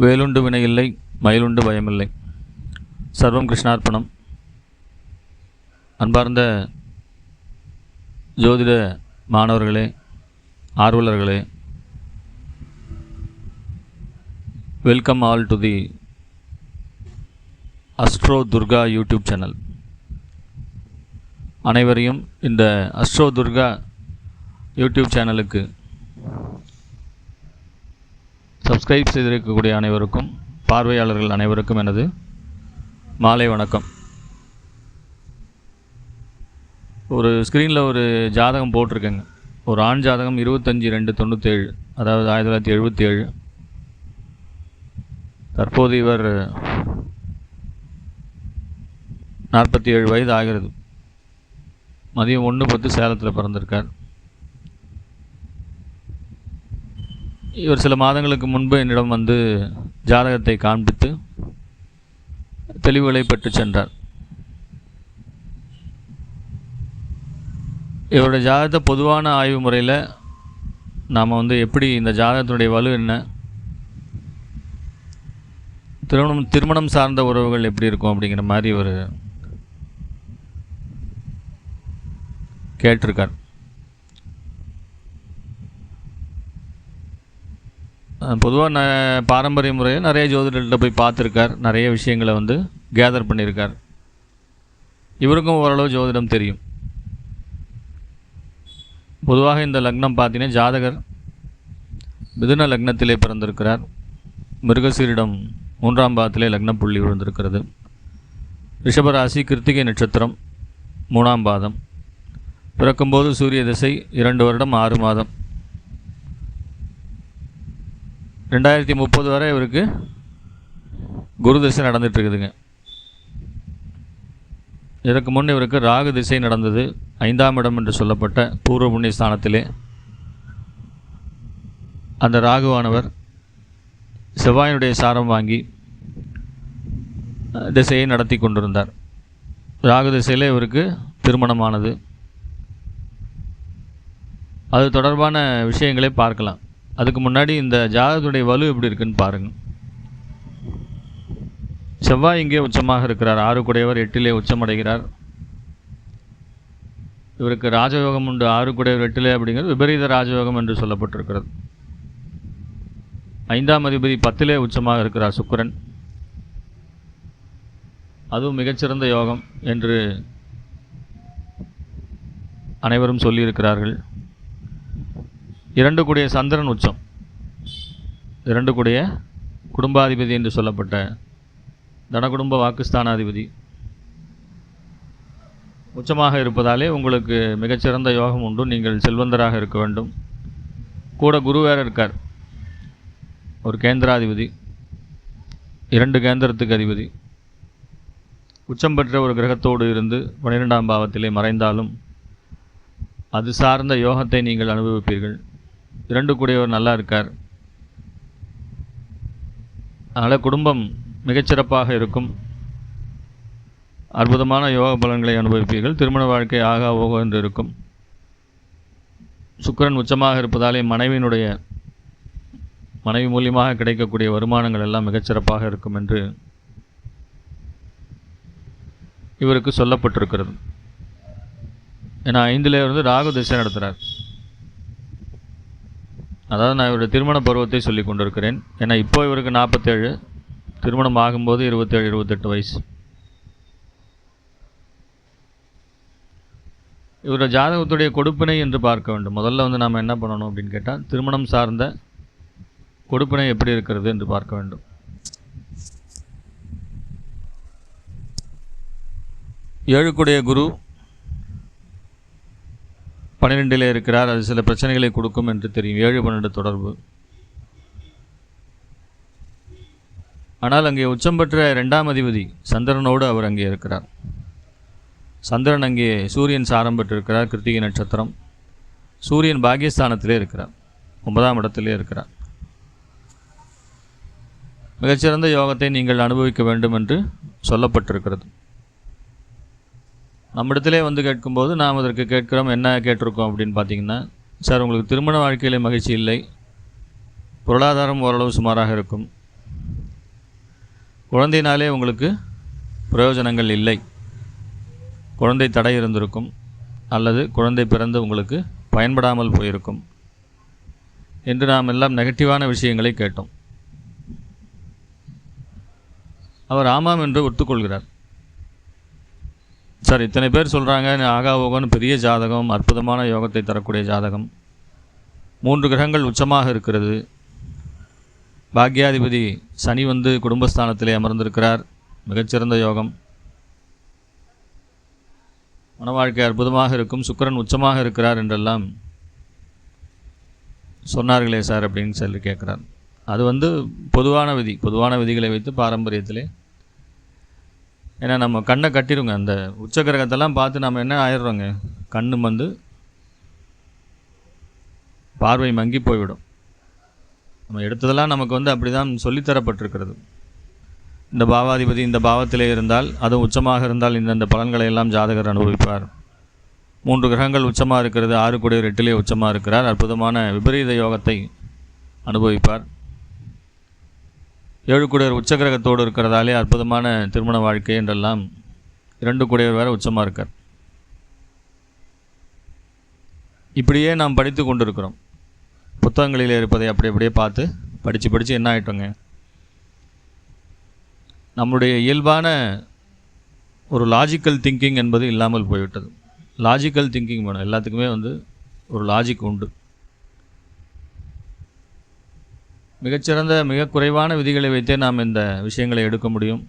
வேலுண்டு வினையில்லை மயிலுண்டு பயமில்லை. சர்வம் கிருஷ்ணார்ப்பணம். அன்பார்ந்த ஜோதிட மாணவர்களே ஆர்வலர்களே welcome all to the astro Durga YouTube channel. அனைவரையும் இந்த அஸ்ட்ரோ துர்கா யூடியூப் சேனலுக்கு சப்ஸ்கிரைப் செய்திருக்கக்கூடிய அனைவருக்கும் பார்வையாளர்கள் அனைவருக்கும் எனது மாலை வணக்கம். ஒரு ஸ்க்ரீனில் ஒரு ஜாதகம் போட்டிருக்கேங்க. ஒரு ஆண் ஜாதகம் இருபத்தஞ்சி ரெண்டு தொண்ணூற்றேழு அதாவது ஆயிரத்தி தொள்ளாயிரத்தி எழுபத்தி ஏழு தற்போது இவர் நாற்பத்தி ஏழு வயது ஆகிறது. மதியம் ஒன்று பத்து சேலத்தில் பிறந்திருக்கார். இவர் சில மாதங்களுக்கு முன்பு என்னிடம் வந்து ஜாதகத்தை காண்பித்து தெளிவுகளை பெற்று சென்றார். இவருடைய ஜாதகத்தை பொதுவான ஆய்வு முறையில் நாம் வந்து எப்படி இந்த ஜாதகத்தினுடைய வலு என்ன? திருமணம் திருமணம் சார்ந்த உறவுகள் எப்படி இருக்கும் அப்படிங்கிற மாதிரி ஒரு கேட்டிருக்கார். பொதுவாக ந பாரம்பரிய முறையில் நிறைய ஜோதிடர்கிட்ட போய் பார்த்துருக்கார். நிறைய விஷயங்களை வந்து கேதர் பண்ணியிருக்கார் இவருக்கும் ஓரளவு ஜோதிடம் தெரியும். பொதுவாக இந்த லக்னம் பார்த்தீங்கன்னா ஜாதகர் மிதுன லக்னத்திலே பிறந்திருக்கிறார். மிருகசீரிடம் மூன்றாம் பாதத்திலே லக்னம் புள்ளி விழுந்திருக்கிறது. ரிஷபராசி கிருத்திகை நட்சத்திரம் மூணாம் பாதம். பிறக்கும்போது சூரிய திசை இரண்டு வருடம் ஆறு மாதம். ரெண்டாயிரத்தி முப்பது வரை இவருக்கு குரு திசை நடந்துகிட்ருக்குதுங்க இதற்கு முன் இவருக்கு ராகு திசை நடந்தது. ஐந்தாம் இடம் என்று சொல்லப்பட்ட பூர்வ புண்ணிய ஸ்தானத்திலே அந்த ராகுவானவர் செவ்வாயினுடைய சாரம் வாங்கி திசையை நடத்தி கொண்டிருந்தார். ராகு திசையிலே இவருக்கு திருமணமானது. அது தொடர்பான விஷயங்களை பார்க்கலாம். அதுக்கு முன்னாடி இந்த ஜாதகத்துடைய வலு எப்படி இருக்குன்னு பாருங்கள் செவ்வாய் இங்கே உச்சமாக இருக்கிறார். ஆறு குடையவர் எட்டிலே உச்சமடைகிறார். இவருக்கு ராஜயோகம் உண்டு. ஆறு குடையவர் எட்டிலே அப்படிங்கிறது விபரீத ராஜயோகம் என்று சொல்லப்பட்டிருக்கிறது. ஐந்தாம் அதிபதி பத்திலே உச்சமாக இருக்கிறார் சுக்கரன். அதுவும் மிகச்சிறந்த யோகம் என்று அனைவரும் சொல்லியிருக்கிறார்கள். இரண்டு கூடிய சந்திரன் உச்சம். இரண்டு கூடிய குடும்பாதிபதி என்று சொல்லப்பட்ட தனகுடும்ப வாக்குஸ்தானாதிபதி. உச்சமாக இருப்பதாலே உங்களுக்கு மிகச்சிறந்த யோகம் உண்டு. நீங்கள் செல்வந்தராக இருக்க வேண்டும். கூட குரு வேற இருக்கார். ஒரு கேந்திராதிபதி. இரண்டு கேந்திரத்துக்கு அதிபதி. உச்சம் பெற்ற ஒரு கிரகத்தோடு இருந்து பன்னிரெண்டாம் பாவத்திலே மறைந்தாலும் அது சார்ந்த யோகத்தை நீங்கள் அனுபவிப்பீர்கள். இரண்டு கூடியவர் நல்லா இருக்கார். அதனால் குடும்பம் மிகச்சிறப்பாக இருக்கும். அற்புதமான யோக பலன்களை அனுபவிப்பீர்கள். திருமண வாழ்க்கை ஆகா ஓகோ என்று இருக்கும். சுக்கிரன் உச்சமாக இருப்பதாலே மனைவியினுடைய மனைவி மூலியமாக கிடைக்கக்கூடிய வருமானங்கள் எல்லாம் மிகச்சிறப்பாக இருக்கும் என்று இவருக்கு சொல்லப்பட்டிருக்கிறது. ஏன்னா ஐந்திலே இருந்து ராகு திசை நடத்துகிறார் அதாவது நான் இவருடைய திருமண பருவத்தை சொல்லி கொண்டிருக்கிறேன். ஏன்னா இப்போ இவருக்கு நாற்பத்தேழு திருமணம் ஆகும்போது இருபத்தேழு இருபத்தெட்டு வயசு. இவரோட ஜாதகத்துடைய கொடுப்பினை என்று பார்க்க வேண்டும். முதல்ல வந்து நாம் என்ன பண்ணணும் அப்படின்னு கேட்டால் திருமணம் சார்ந்த கொடுப்பினை எப்படி இருக்கிறது என்று பார்க்க வேண்டும். ஏழுக்குடைய குரு பன்னிரெண்டிலே இருக்கிறார் அது சில பிரச்சனைகளை கொடுக்கும் என்று தெரியும். ஏழு பன்னெண்டு தொடர்பு. ஆனால் அங்கே உச்சம் பெற்ற இரண்டாம் அதிபதி சந்திரனோடு அவர் அங்கே இருக்கிறார். சந்திரன் அங்கே சூரியன் சாரம் பெற்றிருக்கிறார் கிருத்திகை நட்சத்திரம். சூரியன் பாகியஸ்தானத்திலே இருக்கிறார் ஒன்பதாம் இடத்திலே இருக்கிறார். மிகச்சிறந்த யோகத்தை நீங்கள் அனுபவிக்க வேண்டும் என்று சொல்லப்பட்டிருக்கிறது. நம்மிடத்திலே வந்து கேட்கும்போது நாம் அதற்கு கேட்குறோம் என்ன கேட்டிருக்கோம் அப்படின்னு பார்த்தீங்கன்னா சார் உங்களுக்கு திருமண வாழ்க்கையிலே மகிழ்ச்சி இல்லை. பொருளாதாரம் ஓரளவு சுமாராக இருக்கும். குழந்தையினாலே உங்களுக்கு பிரயோஜனங்கள் இல்லை. குழந்தை தடை இருந்திருக்கும். அல்லது குழந்தை பிறந்து உங்களுக்கு பயன்படாமல் போயிருக்கும். என்று நாம் எல்லாம் நெகட்டிவான விஷயங்களை கேட்டோம். அவர் ஆமாம் என்று ஒத்துக்கொள்கிறார். சார் இத்தனை பேர் சொல்கிறாங்க ஆகா ஓகன் பெரிய ஜாதகம் அற்புதமான யோகத்தை தரக்கூடிய ஜாதகம். மூன்று கிரகங்கள் உச்சமாக இருக்கிறது. பாக்யாதிபதி சனி வந்து குடும்பஸ்தானத்திலே அமர்ந்திருக்கிறார். மிகச்சிறந்த யோகம். மன வாழ்க்கை அற்புதமாக இருக்கும். சுக்கிரன் உச்சமாக இருக்கிறார் என்றெல்லாம் சொன்னார்களே சார் அப்படின்னு சொல்லி கேட்குறார். அது வந்து பொதுவான விதி. பொதுவான விதிகளை வைத்து பாரம்பரியத்திலே ஏன்னா நம்ம கண்ணை கட்டிடுங்க அந்த உச்சகிரகத்தெல்லாம் பார்த்து நம்ம என்ன ஆயிடுறோங்க? கண்ணு வந்து பார்வை மங்கி போய்விடும். நம்ம எடுத்ததெல்லாம் நமக்கு வந்து அப்படி தான் சொல்லித்தரப்பட்டிருக்கிறது. இந்த பாவாதிபதி இந்த பாவத்திலே இருந்தால் அதுவும் உச்சமாக இருந்தால் இந்தந்த பலன்களை எல்லாம் ஜாதகர் அனுபவிப்பார். மூன்று கிரகங்கள் உச்சமாக இருக்கிறது ஆறு கூடிய எட்டிலே உச்சமாக இருக்கிறார். அற்புதமான விபரீத யோகத்தை அனுபவிப்பார். ஏழு குடையர் உச்சகிரகத்தோடு இருக்கிறதாலே அற்புதமான திருமண வாழ்க்கை என்றெல்லாம் இரண்டு குடையர் வேறு உச்சமாக இருக்கார். இப்படியே நாம் படித்து கொண்டிருக்கிறோம். புத்தகங்களில் இருப்பதை அப்படி அப்படியே பார்த்து படித்து படித்து என்ன ஆகிட்டோங்க நம்முடைய இயல்பான ஒரு லாஜிக்கல் திங்கிங் என்பது இல்லாமல் போய்விட்டது. லாஜிக்கல் திங்கிங் வேணும் எல்லாத்துக்குமே வந்து ஒரு லாஜிக் உண்டு. மிகச்சிறந்த மிக குறைவான விதிகளை வைத்தே நாம் இந்த விஷயங்களை எடுக்க முடியும்.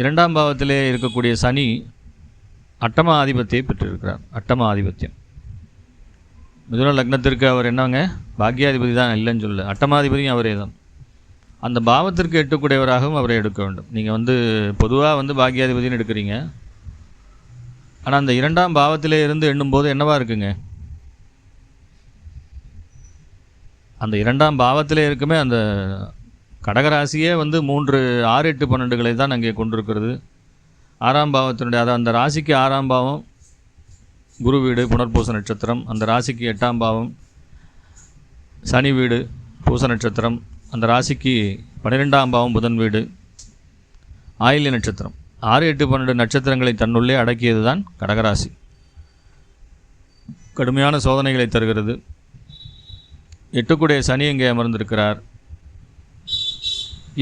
இரண்டாம் பாவத்திலே இருக்கக்கூடிய சனி அட்டம ஆதிபத்தியை பெற்றிருக்கிறார். அட்டம ஆதிபத்தியம். மிதுன லக்னத்திற்கு அவர் என்னங்க? பாக்யாதிபதி தான் இல்லைன்னு சொல்ல அட்டமாதிபதியும் அவரே தான். அந்த பாவத்திற்கு எட்டுக்கூடியவராகவும் அவரை எடுக்க வேண்டும். நீங்கள் வந்து பொதுவாக வந்து பாக்யாதிபதினு எடுக்கிறீங்க. ஆனால் அந்த இரண்டாம் பாவத்திலே இருந்து எண்ணும்போது என்னவாக இருக்குங்க? அந்த இரண்டாம் பாவத்திலே இருக்குமே அந்த கடகராசியே வந்து மூன்று ஆறு எட்டு பன்னெண்டுகளை தான் அங்கே கொண்டிருக்கிறது. ஆறாம் பாவத்தினுடைய அதாவது அந்த ராசிக்கு ஆறாம் பாவம் குரு வீடு புனர்பூச நட்சத்திரம் அந்த ராசிக்கு எட்டாம் பாவம் சனி வீடு பூச நட்சத்திரம் அந்த ராசிக்கு பன்னிரெண்டாம் பாவம் புதன் வீடு ஆயில்ய நட்சத்திரம். ஆறு எட்டு பன்னெண்டு நட்சத்திரங்களை தன்னுள்ளே அடக்கியது தான் கடகராசி. கடுமையான சோதனைகளை தருகிறது. எட்டுக்குடைய சனி இங்கே அமர்ந்திருக்கிறார்.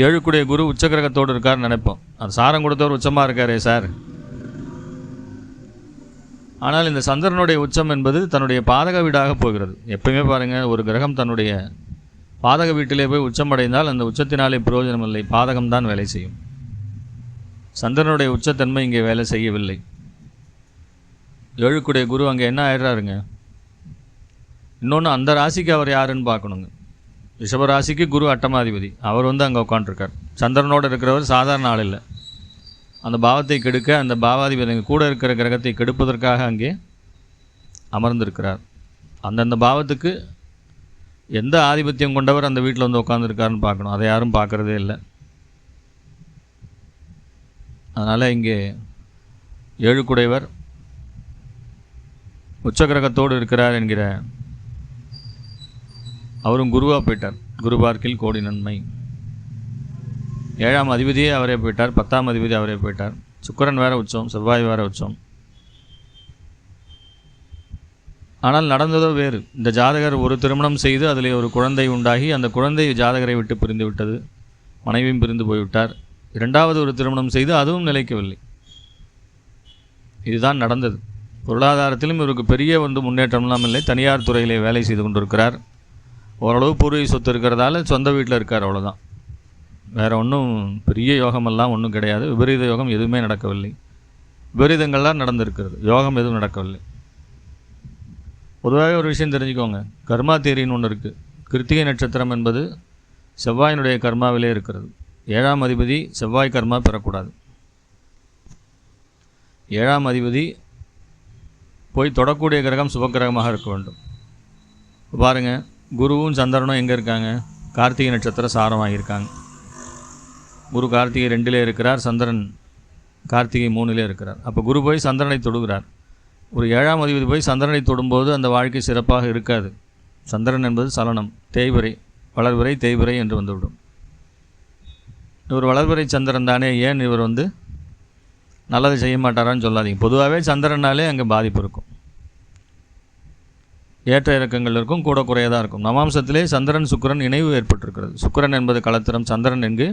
ஏழுக்குடைய குரு உச்சகிரகத்தோடு இருக்கார்னு நினைப்போம். அது சாரம் கொடுத்தவர் உச்சமாக இருக்காரே சார். ஆனால் இந்த சந்திரனுடைய உச்சம் என்பது தன்னுடைய பாதக வீடாக போகிறது. எப்பயுமே பாருங்கள் ஒரு கிரகம் தன்னுடைய பாதக வீட்டிலே போய் உச்சமடைந்தால் அந்த உச்சத்தினாலே பிரயோஜனம் இல்லை பாதகம்தான் வேலை செய்யும். சந்திரனுடைய உச்சத்தன்மை இங்கே வேலை செய்யவில்லை. ஏழுக்குடைய குரு அங்கே என்ன ஆயிடுறாருங்க? இன்னொன்று அந்த ராசிக்கு அவர் யாருன்னு பார்க்கணுங்க. ரிஷப ராசிக்கு குரு அட்டமாதிபதி. அவர் வந்து அங்கே உட்காண்ட்ருக்கார் சந்திரனோடு இருக்கிறவர் சாதாரண ஆள் இல்லை. அந்த பாவத்தை கெடுக்க அந்த பாவாதிபதி கூட இருக்கிற கிரகத்தை கெடுப்பதற்காக அங்கே அமர்ந்திருக்கிறார். அந்தந்த பாவத்துக்கு எந்த ஆதிபத்தியம் கொண்டவர் அந்த வீட்டில் வந்து உட்காந்துருக்காருன்னு பார்க்கணும். அதை யாரும் பார்க்குறதே இல்லை. அதனால் இங்கே ஏழுக்குடையவர் உச்சகிரகத்தோடு இருக்கிறார் என்கிற அவரும் குருவாக போயிட்டார். குரு பார்க்கில் கோடி நன்மை. ஏழாம் அதிபதியே அவரே போயிட்டார். பத்தாம் அதிபதி அவரே போயிட்டார். சுக்கரன் வேற உச்சம் செவ்வாய் வேற உச்சம். ஆனால் நடந்ததோ வேறு. இந்த ஜாதகர் ஒரு திருமணம் செய்து அதில் ஒரு குழந்தை உண்டாகி அந்த குழந்தை ஜாதகரை விட்டு பிரிந்து விட்டது. மனைவியும் பிரிந்து போய்விட்டார். இரண்டாவது ஒரு திருமணம் செய்து அதுவும் நிலைக்கவில்லை. இதுதான் நடந்தது. பொருளாதாரத்திலும் இவருக்கு பெரிய வந்து முன்னேற்றம்லாம் இல்லை தனியார் துறையிலே வேலை செய்து கொண்டிருக்கிறார். ஓரளவு பூர்வீக சொத்து இருக்கிறதால சொந்த வீட்டில் இருக்கார் அவ்வளோதான் வேறு ஒன்றும் பெரிய யோகமெல்லாம் ஒன்றும் கிடையாது. விபரீத யோகம் எதுவுமே நடக்கவில்லை. விபரீதங்கள்லாம் நடந்திருக்கிறது. யோகம் எதுவும் நடக்கவில்லை. பொதுவாகவே ஒரு விஷயம் தெரிஞ்சுக்கோங்க. கர்மா தேரின்னு ஒன்று இருக்குது கிருத்திகை நட்சத்திரம் என்பது செவ்வாயினுடைய கர்மாவிலே இருக்கிறது. ஏழாம் அதிபதி செவ்வாய் கர்மா பெறக்கூடாது. ஏழாம் அதிபதி போய் தொடக்கூடிய கிரகம் சுபக்கிரகமாக இருக்க வேண்டும். பாருங்கள் குருவும் சந்திரனும் எங்கே இருக்காங்க? கார்த்திகை நட்சத்திர சாரமாகியிருக்காங்க குரு கார்த்திகை ரெண்டிலே இருக்கிறார் சந்திரன் கார்த்திகை மூணிலே இருக்கிறார். அப்போ குரு போய் சந்திரனை தொடுகிறார். ஒரு ஏழாம் அதிபதி போய் சந்திரனை தொடும்போது அந்த வாழ்க்கை சிறப்பாக இருக்காது. சந்திரன் என்பது சலனம் தேய்வரை வளர்வரை தேய்வரை என்று வந்துவிடும். இவர் வளர்வரை சந்திரன் தானே ஏன் இவர் வந்து நல்லதை செய்ய மாட்டாரான்னு சொல்லாதீங்க. பொதுவாகவே சந்திரனாலே அங்கே பாதிப்பு இருக்கும். ஏற்ற இறக்கங்கள் இருக்கும் கூட குறையதாக இருக்கும். நவாம்சத்திலே சந்திரன் சுக்கிரன் இணைவு ஏற்பட்டிருக்கிறது. சுக்கிரன் என்பது களத்திரம் சந்திரன் என்கு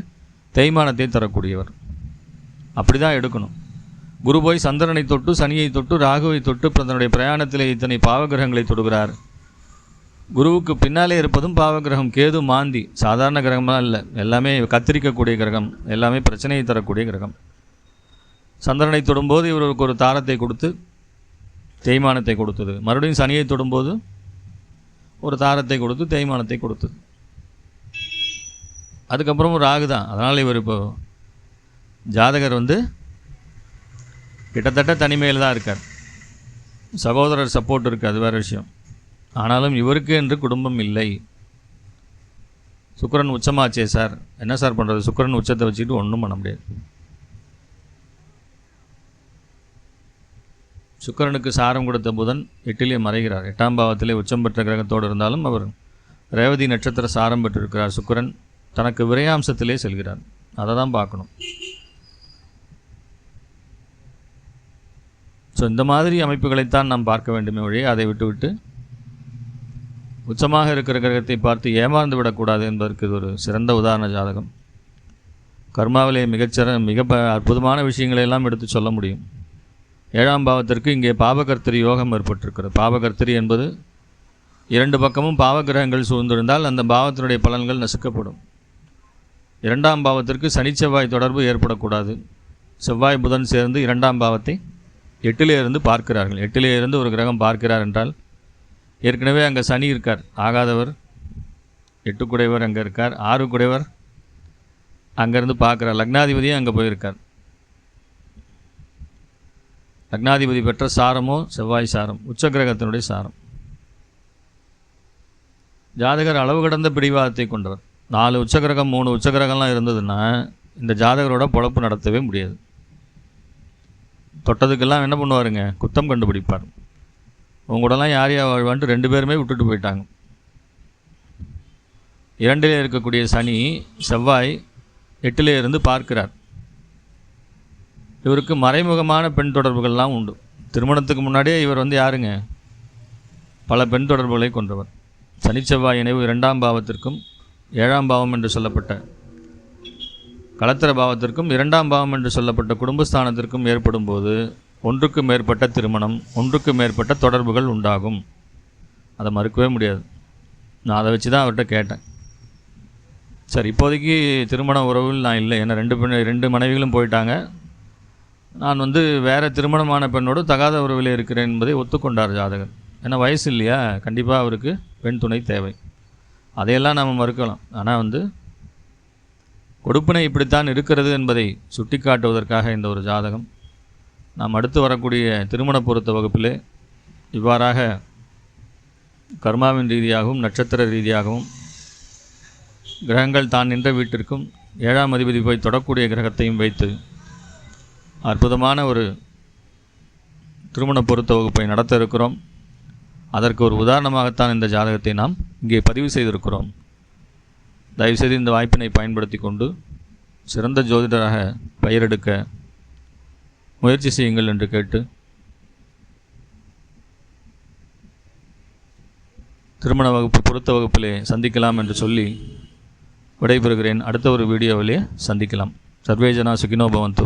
தேய்மானத்தை தரக்கூடியவர். அப்படி தான் எடுக்கணும். குரு போய் சந்திரனை தொட்டு சனியை தொட்டு ராகுவை தொட்டு தன்னுடைய பிரயாணத்திலே இத்தனை பாவகிரகங்களை தொடுகிறார். குருவுக்கு பின்னாலே இருப்பதும் பாவகிரகம் கேது மாந்தி சாதாரண கிரகமாக இல்லை. எல்லாமே கத்திரிக்கக்கூடிய கிரகம் எல்லாமே பிரச்சனையை தரக்கூடிய கிரகம். சந்திரனை தொடும்போது இவருக்கு ஒரு தாரத்தை கொடுத்து தேய்மானத்தை கொடுத்தது. மறுபடியும் சனியை தொடும்போது ஒரு தாரத்தை கொடுத்து தேய்மானத்தை கொடுத்தது. அதுக்கப்புறம் ராகு தான். அதனால் இவர் இப்போ ஜாதகர் வந்து கிட்டத்தட்ட தனிமையில் தான் இருக்கார். சகோதரர் சப்போர்ட் இருக்குது அது வேறு விஷயம். ஆனாலும் இவருக்கு என்று குடும்பம் இல்லை. சுக்கரன் உச்சமாச்சே சார். என்ன சார் பண்ணுறது சுக்கரன் உச்சத்தை வச்சுக்கிட்டு ஒன்றும் பண்ண முடியாது. சுக்கிரனுக்கு சாரம் கொடுத்த புதன் எட்டிலே மறைகிறார். எட்டாம் பாவத்திலே உச்சம் பெற்ற கிரகத்தோடு இருந்தாலும் அவர் ரேவதி நட்சத்திர சாரம் பெற்றிருக்கிறார் சுக்கிரன். தனக்கு விரையாம்சத்திலே செல்கிறார். அதை தான் பார்க்கணும். ஸோ இந்த மாதிரி அமைப்புகளைத்தான் நாம் பார்க்க வேண்டுமே ஒழிய அதை விட்டுவிட்டு உச்சமாக இருக்கிற கிரகத்தை பார்த்து ஏமாந்து விடக்கூடாது என்பதற்கு இது ஒரு சிறந்த உதாரண ஜாதகம். கர்மாவிலே மிகச்சிற மிக ப- அற்புதமான விஷயங்களை எல்லாம் எடுத்து சொல்ல முடியும். ஏழாம் பாவத்திற்கு இங்கே பாவகர்த்தரி யோகம் ஏற்பட்டிருக்கிறது. பாவகர்த்தரி என்பது இரண்டு பக்கமும் பாவகிரகங்கள் சூழ்ந்திருந்தால் அந்த பாவத்தினுடைய பலன்கள் நசுக்கப்படும். இரண்டாம் பாவத்திற்கு சனி செவ்வாய் தொடர்பு ஏற்படக்கூடாது. செவ்வாய் புதன் சேர்ந்து இரண்டாம் பாவத்தை எட்டிலே இருந்து பார்க்கிறார்கள். எட்டிலே இருந்து ஒரு கிரகம் பார்க்கிறார் என்றால் ஏற்கனவே அங்கே சனி இருக்கார். ஆகாதவர் எட்டுக்குடையவர் அங்கே இருக்கார். ஆறு குடைவர் அங்கேருந்து பார்க்குறார். லக்னாதிபதியும் அங்கே போயிருக்கார். லக்னாதிபதி பெற்ற சாரமோ செவ்வாய் சாரம் உச்ச கிரகத்தினுடைய சாரம். ஜாதகர் அளவு கடந்த பிடிவாதத்தை கொண்டவர். நாலு உச்சகிரகம் மூணு உச்சகிரகம்லாம் இருந்ததுன்னா இந்த ஜாதகரோட பொழப்பு நடத்தவே முடியாது. தொட்டதுக்கெல்லாம் என்ன பண்ணுவாருங்க? குத்தம் கண்டுபிடிப்பார். உங்களோடலாம் யார் யார் வாழ்வான்ட்டு ரெண்டு பேருமே விட்டுட்டு போயிட்டாங்க. இரண்டிலே இருக்கக்கூடிய சனி செவ்வாய் எட்டிலே இருந்து பார்க்கிறார். இவருக்கு மறைமுகமான பெண் தொடர்புகள்லாம் உண்டு. திருமணத்துக்கு முன்னாடியே இவர் வந்து யாருங்க? பல பெண் தொடர்புகளை கொண்டவர் சனி செவ்வாய் இணைவு இரண்டாம் பாவத்திற்கும் ஏழாம் பாவம் என்று சொல்லப்பட்ட களத்திர பாவத்திற்கும் இரண்டாம் பாவம் என்று சொல்லப்பட்ட குடும்பஸ்தானத்திற்கும் ஏற்படும் போது ஒன்றுக்கு மேற்பட்ட திருமணம் ஒன்றுக்கு மேற்பட்ட தொடர்புகள் உண்டாகும். அதை மறுக்கவே முடியாது. நான் அதை வச்சு தான் அவர்கிட்ட கேட்டேன். சரி இப்போதைக்கு திருமண உறவில் நான் இல்லை. ஏன்னா ரெண்டு பெண் ரெண்டு மனைவிகளும் போயிட்டாங்க. நான் வந்து வேறு திருமணமான பெண்ணோடு தகாத உறவில் இருக்கிறேன் என்பதை ஒத்துக்கொண்டார் ஜாதகர். ஏன்னா வயசு இல்லையா? கண்டிப்பாக அவருக்கு பெண் துணை தேவை. அதையெல்லாம் நாம் மறுக்கலாம். ஆனால் வந்து கொடுப்பினை இப்படித்தான் இருக்கிறது என்பதை சுட்டிக்காட்டுவதற்காக இந்த ஒரு ஜாதகம். நாம் அடுத்து வரக்கூடிய திருமண பொருத்த வகுப்பிலே இவ்வாறாக கர்மாவின் ரீதியாகவும் நட்சத்திர ரீதியாகவும் கிரகங்கள் தான் நின்ற வீட்டிற்கும் ஏழாம் அதிபதி போய் தொடக்கூடிய கிரகத்தையும் வைத்து அற்புதமான ஒரு திருமண பொருத்த வகுப்பை நடத்த இருக்கிறோம் அதற்கு ஒரு உதாரணமாகத்தான் இந்த ஜாதகத்தை நாம் இங்கே பதிவு செய்திருக்கிறோம். தயவுசெய்து இந்த வாய்ப்பினை பயன்படுத்தி கொண்டு சிறந்த ஜோதிடராக பெயரெடுக்க முயற்சி செய்யுங்கள் என்று கேட்டு திருமண வகுப்பு பொருத்த வகுப்பிலே சந்திக்கலாம் என்று சொல்லி விடைபெறுகிறேன். அடுத்த ஒரு வீடியோவிலே சந்திக்கலாம். சர்வேஜனா சுகினோபவந்து